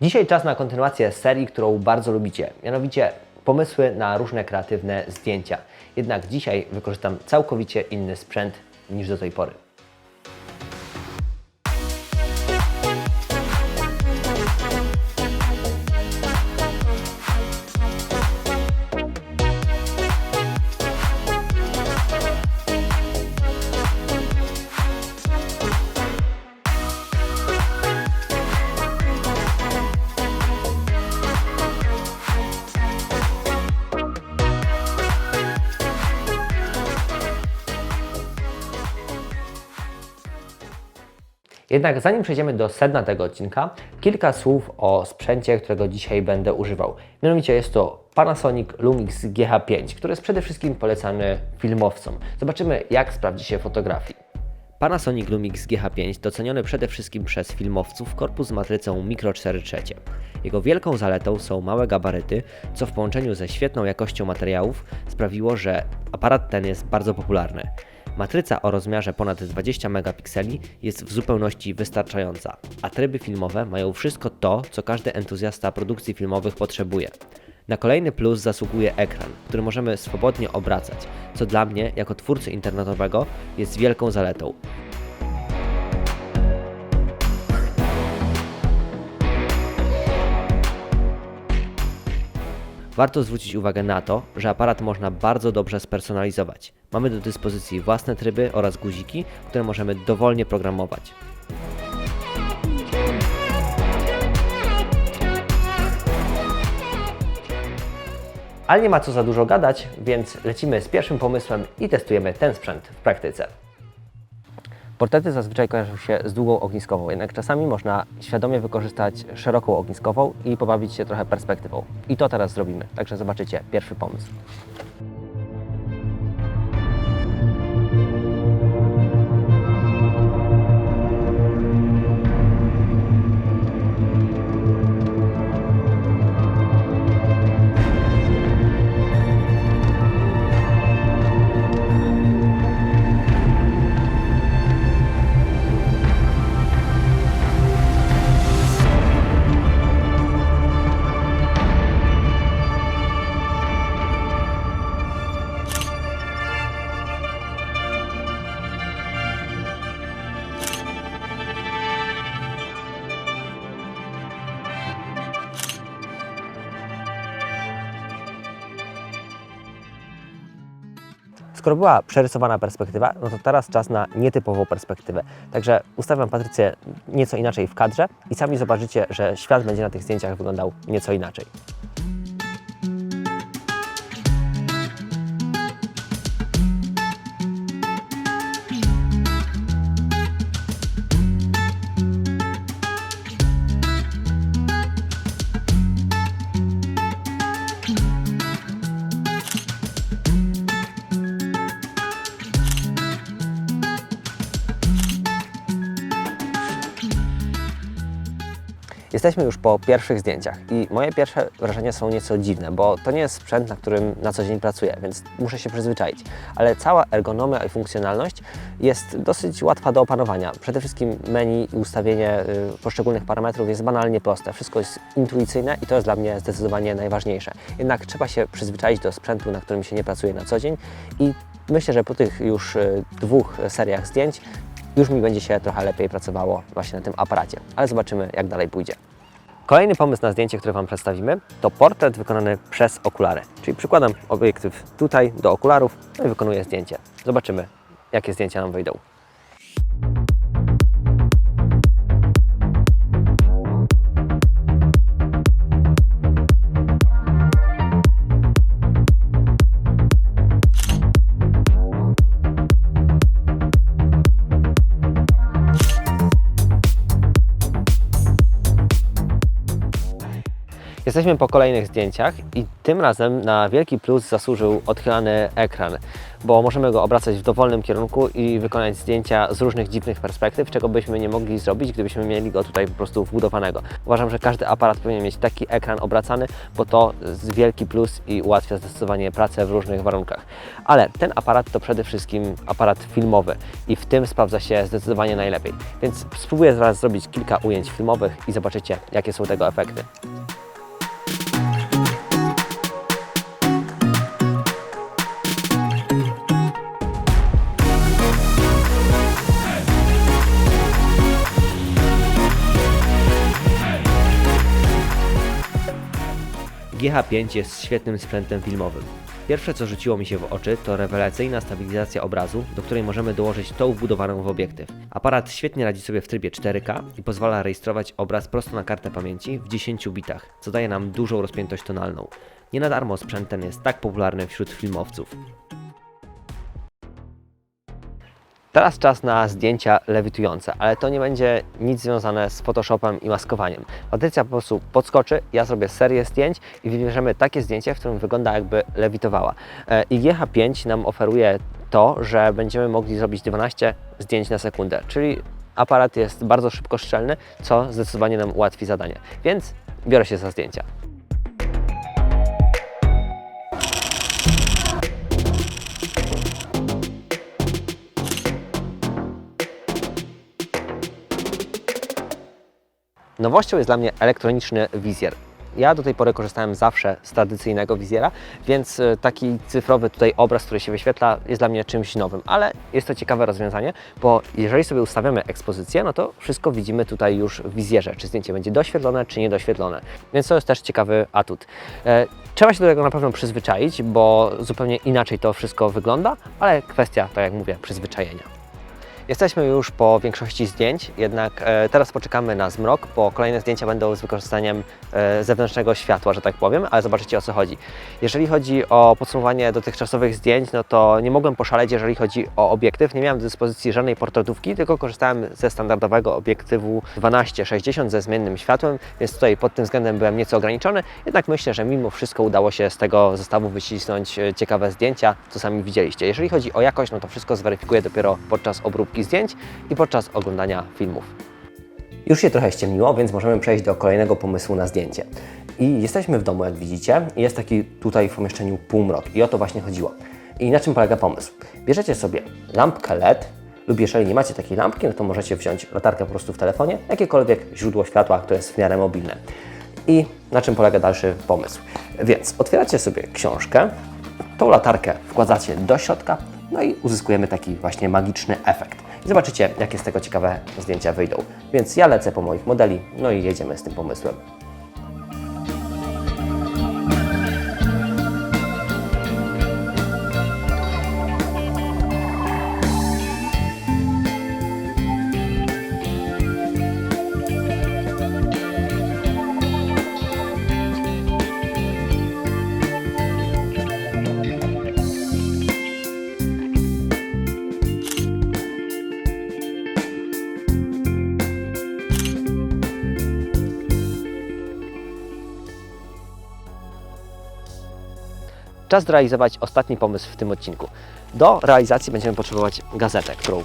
Dzisiaj czas na kontynuację serii, którą bardzo lubicie, mianowicie pomysły na różne kreatywne zdjęcia. Jednak dzisiaj wykorzystam całkowicie inny sprzęt niż do tej pory. Jednak zanim przejdziemy do sedna tego odcinka, kilka słów o sprzęcie, którego dzisiaj będę używał. Mianowicie jest to Panasonic Lumix GH5, który jest przede wszystkim polecany filmowcom. Zobaczymy, jak sprawdzi się fotografii. Panasonic Lumix GH5 doceniony przede wszystkim przez filmowców korpus z matrycą Micro 4 trzecie. Jego wielką zaletą są małe gabaryty, co w połączeniu ze świetną jakością materiałów sprawiło, że aparat ten jest bardzo popularny. Matryca o rozmiarze ponad 20 megapikseli jest w zupełności wystarczająca, a tryby filmowe mają wszystko to, co każdy entuzjasta produkcji filmowych potrzebuje. Na kolejny plus zasługuje ekran, który możemy swobodnie obracać, co dla mnie, jako twórcy internetowego, jest wielką zaletą. Warto zwrócić uwagę na to, że aparat można bardzo dobrze spersonalizować. Mamy do dyspozycji własne tryby oraz guziki, które możemy dowolnie programować. Ale nie ma co za dużo gadać, więc lecimy z pierwszym pomysłem i testujemy ten sprzęt w praktyce. Portrety zazwyczaj kojarzą się z długą ogniskową, jednak czasami można świadomie wykorzystać szeroką ogniskową i pobawić się trochę perspektywą. I to teraz zrobimy, także zobaczycie pierwszy pomysł. Skoro była przerysowana perspektywa, no to teraz czas na nietypową perspektywę. Także ustawiam Patrycję nieco inaczej w kadrze i sami zobaczycie, że świat będzie na tych zdjęciach wyglądał nieco inaczej. Jesteśmy już po pierwszych zdjęciach i moje pierwsze wrażenia są nieco dziwne, bo to nie jest sprzęt, na którym na co dzień pracuję, więc muszę się przyzwyczaić. Ale cała ergonomia i funkcjonalność jest dosyć łatwa do opanowania. Przede wszystkim menu i ustawienie y, poszczególnych parametrów jest banalnie proste. Wszystko jest intuicyjne i to jest dla mnie zdecydowanie najważniejsze. Jednak trzeba się przyzwyczaić do sprzętu, na którym się nie pracuje na co dzień i myślę, że po tych już y, dwóch seriach zdjęć już mi będzie się trochę lepiej pracowało właśnie na tym aparacie. Ale zobaczymy, jak dalej pójdzie. Kolejny pomysł na zdjęcie, które Wam przedstawimy, to portret wykonany przez okulary. Czyli przykładam obiektyw tutaj do okularów no i wykonuję zdjęcie. Zobaczymy, jakie zdjęcia nam wyjdą. Jesteśmy po kolejnych zdjęciach i tym razem na wielki plus zasłużył odchylany ekran, bo możemy go obracać w dowolnym kierunku i wykonać zdjęcia z różnych dziwnych perspektyw, czego byśmy nie mogli zrobić, gdybyśmy mieli go tutaj po prostu wbudowanego. Uważam, że każdy aparat powinien mieć taki ekran obracany, bo to wielki plus i ułatwia zdecydowanie pracę w różnych warunkach. Ale ten aparat to przede wszystkim aparat filmowy i w tym sprawdza się zdecydowanie najlepiej. Więc spróbuję zaraz zrobić kilka ujęć filmowych i zobaczycie, jakie są tego efekty. GH5 jest świetnym sprzętem filmowym. Pierwsze co rzuciło mi się w oczy to rewelacyjna stabilizacja obrazu, do której możemy dołożyć tą wbudowaną w obiektyw. Aparat świetnie radzi sobie w trybie 4K i pozwala rejestrować obraz prosto na kartę pamięci w 10 bitach, co daje nam dużą rozpiętość tonalną. Nie na darmo sprzęt ten jest tak popularny wśród filmowców. Teraz czas na zdjęcia lewitujące, ale to nie będzie nic związane z Photoshopem i maskowaniem. Patrycja po prostu podskoczy, ja zrobię serię zdjęć i wybierzemy takie zdjęcie, w którym wygląda jakby lewitowała. E, I GH5 nam oferuje to, że będziemy mogli zrobić 12 zdjęć na sekundę, czyli aparat jest bardzo szybko szczelny, co zdecydowanie nam ułatwi zadanie. Więc biorę się za zdjęcia. Nowością jest dla mnie elektroniczny wizjer. Ja do tej pory korzystałem zawsze z tradycyjnego wizjera, więc e, taki cyfrowy tutaj obraz, który się wyświetla, jest dla mnie czymś nowym, ale jest to ciekawe rozwiązanie, bo jeżeli sobie ustawiamy ekspozycję, no to wszystko widzimy tutaj już w wizjerze, czy zdjęcie będzie doświetlone, czy niedoświetlone, więc to jest też ciekawy atut. E, Trzeba się do tego na pewno przyzwyczaić, bo zupełnie inaczej to wszystko wygląda, ale kwestia, tak jak mówię, przyzwyczajenia. Jesteśmy już po większości zdjęć, jednak e, teraz poczekamy na zmrok, bo kolejne zdjęcia będą z wykorzystaniem e, zewnętrznego światła, że tak powiem, ale zobaczycie o co chodzi. Jeżeli chodzi o podsumowanie dotychczasowych zdjęć, no to nie mogłem poszaleć, jeżeli chodzi o obiektyw. Nie miałem do dyspozycji żadnej portretówki, tylko korzystałem ze standardowego obiektywu 12-60 ze zmiennym światłem, więc tutaj pod tym względem byłem nieco ograniczony, jednak myślę, że mimo wszystko udało się z tego zestawu wycisnąć e, ciekawe zdjęcia, co sami widzieliście. Jeżeli chodzi o jakość, no to wszystko zweryfikuję dopiero podczas obróbki zdjęć i podczas oglądania filmów. Już się trochę ściemniło, więc możemy przejść do kolejnego pomysłu na zdjęcie. I jesteśmy w domu, jak widzicie, jest taki tutaj w pomieszczeniu półmrok i o to właśnie chodziło. I na czym polega pomysł? Bierzecie sobie lampkę LED, lub jeżeli nie macie takiej lampki, no to możecie wziąć latarkę po prostu w telefonie, jakiekolwiek źródło światła, które jest w miarę mobilne. I na czym polega dalszy pomysł? Więc otwieracie sobie książkę, tą latarkę wkładacie do środka, no i uzyskujemy taki właśnie magiczny efekt. Zobaczycie, jakie z tego ciekawe zdjęcia wyjdą. Więc ja lecę po moich modeli, no i jedziemy z tym pomysłem. Czas zrealizować ostatni pomysł w tym odcinku. Do realizacji będziemy potrzebować gazetę, którą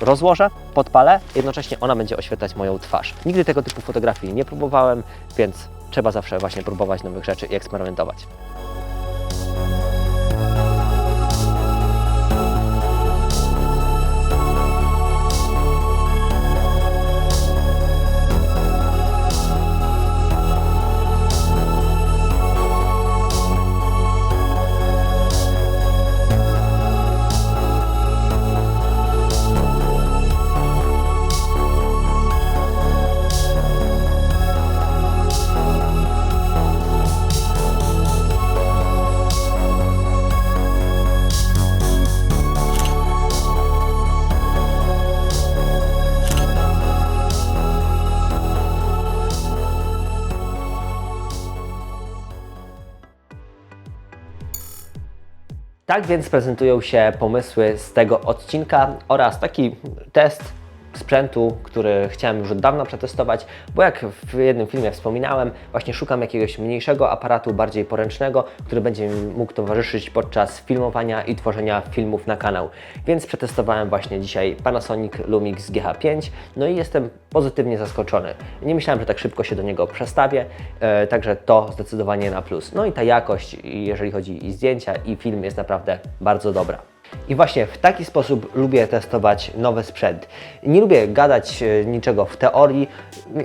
rozłożę, podpalę, jednocześnie ona będzie oświetlać moją twarz. Nigdy tego typu fotografii nie próbowałem, więc trzeba zawsze właśnie próbować nowych rzeczy i eksperymentować. Tak więc prezentują się pomysły z tego odcinka oraz taki test sprzętu, który chciałem już od dawna przetestować, bo jak w jednym filmie wspominałem, właśnie szukam jakiegoś mniejszego aparatu, bardziej poręcznego, który będzie mi mógł towarzyszyć podczas filmowania i tworzenia filmów na kanał. Więc przetestowałem właśnie dzisiaj Panasonic Lumix GH5, no i jestem pozytywnie zaskoczony. Nie myślałem, że tak szybko się do niego przestawię, e, także to zdecydowanie na plus. No i ta jakość, jeżeli chodzi i zdjęcia, i film jest naprawdę bardzo dobra. I właśnie w taki sposób lubię testować nowy sprzęt. Nie lubię gadać e, niczego w teorii,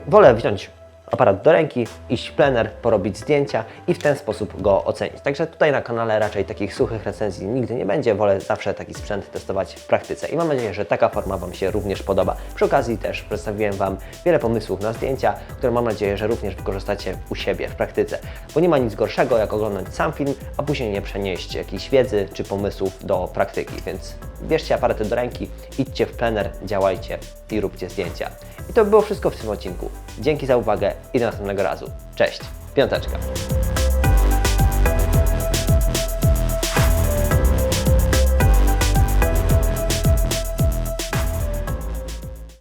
wolę wziąć aparat do ręki, iść w plener, porobić zdjęcia i w ten sposób go ocenić. Także tutaj na kanale raczej takich suchych recenzji nigdy nie będzie, wolę zawsze taki sprzęt testować w praktyce i mam nadzieję, że taka forma Wam się również podoba. Przy okazji też przedstawiłem Wam wiele pomysłów na zdjęcia, które mam nadzieję, że również wykorzystacie u siebie w praktyce, bo nie ma nic gorszego jak oglądać sam film, a później nie przenieść jakiejś wiedzy czy pomysłów do praktyki, więc bierzcie aparaty do ręki, idźcie w plener, działajcie i róbcie zdjęcia. I to by było wszystko w tym odcinku. Dzięki za uwagę i do następnego razu. Cześć, piąteczka.